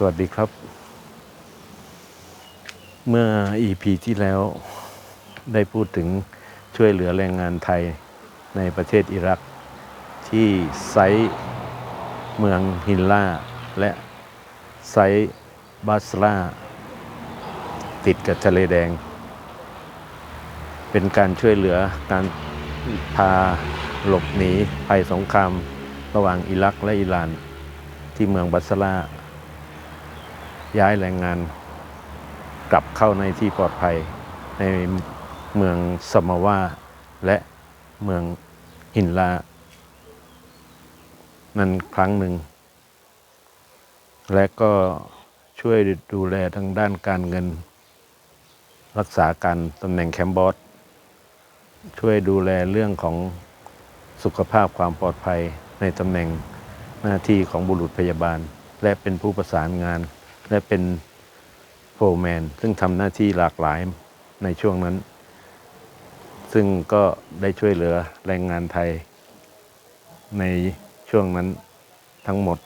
สวัสดีครับ เมื่อ EP ที่แล้วได้พูดถึงช่วยเหลือแรงงานไทยในประเทศอิรัก ที่ไซต์เมืองฮินล่าและไซต์บาสราติดกับทะเลแดง เป็นการช่วยเหลือการพาหลบหนีภัยสงครามระหว่างอิรักและอิหร่าน ที่เมืองบัสรา ย้ายแรงงานกลับเข้าในที่ปลอดภัยในเมืองสมาวาและเมืองหินลา นั้นครั้งหนึ่ง และก็ช่วยดูแลทางด้านการเงิน รักษาการตำแหน่งแคมป์บอสช่วยดูแลเรื่องของสุขภาพความปลอดภัยในตำแหน่งหน้าที่ของบุรุษพยาบาล และเป็นผู้ประสานงาน และเป็นโฟร์แมนซึ่งทำหน้าที่หลากหลายในช่วงนั้น ซึ่งก็ได้ช่วยเหลือแรงงานไทยในช่วงนั้นทั้งหมด